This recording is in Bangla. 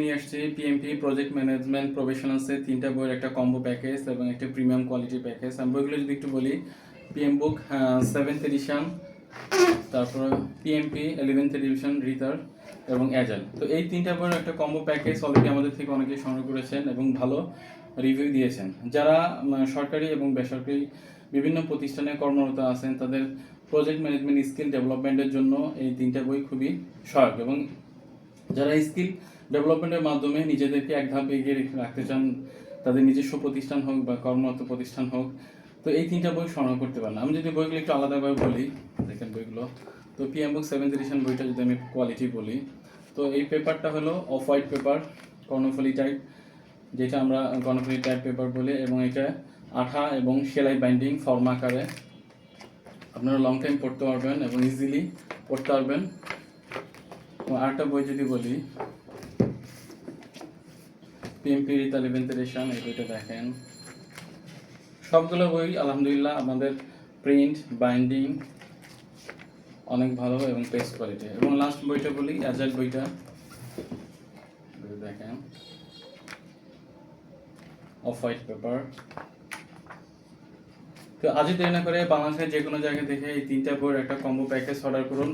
নিয়ে আসছি পিএমপি প্রজেক্ট ম্যানেজমেন্ট প্রফেশনালসের তিনটা বইয়ের একটা কম্বো প্যাকেজ এবং একটা প্রিমিয়াম কোয়ালিটি প্যাকেজ আমি বইগুলো যদি একটু বলি পিএম বুক সেভেন্থ এডিশন তারপর পিএমপি এডিশন রিতার এবং অ্যাজাল তো এই তিনটা বইয়ের একটা কম্বো প্যাকেজ অলরেডি আমাদের থেকে অনেকে সংগ্রহ করেছেন এবং ভালো রিভিউ দিয়েছেন। যারা সরকারি এবং বেসরকারি বিভিন্ন প্রতিষ্ঠানে কর্মরত আছেন, তাদের প্রজেক্ট ম্যানেজমেন্ট স্কিল ডেভেলপমেন্টের জন্য এই তিনটা বই খুবই সহায়ক। এবং যারা স্কিল ডেভেলপমেন্টের মাধ্যমে নিজেদেরকে এক ধাপ এগিয়ে রেখে রাখতে চান, তাদের নিজস্ব প্রতিষ্ঠান হোক বা কর্মরত প্রতিষ্ঠান হোক, তো এই তিনটা বই সংগ্রহ করতে পারেন। আমি যদি বইগুলো একটু আলাদাভাবে বলি, দেখেন বইগুলো, তো পিএম বুক সেভেন্থ এডিশন বইটা যদি আমি কোয়ালিটি বলি, তো এই পেপারটা হলো off white paper Karnaphuli type যেটা আমরা কর্ণফুলি টাইপ পেপার বলি, এবং এটা আঠা এবং সেলাই বাইন্ডিং ফর্ম আকারে। আপনারা লং টাইম পড়তে পারবেন এবং ইজিলি পড়তে পারবেন। আরেকটা বই যদি বলি পিএমপি রিতা ইলেভেন্থ এডিশন এই বইটা দেখেন। সবগুলো বই, আলহামদুলিল্লাহ, আমাদের প্রিন্ট বাইন্ডিং অনেক ভালো এবং পেস্ট কোয়ালিটি এবং লাস্ট বইটা বলি অ্যাজাইল বইটা। দেখেন। অফ হোয়াইট পেপার তো আজই দেরি না করে বাংলাদেশের যে কোনো জায়গা এই তিনটা বইয়ের একটা কম্বো প্যাকেজ অর্ডার করুন।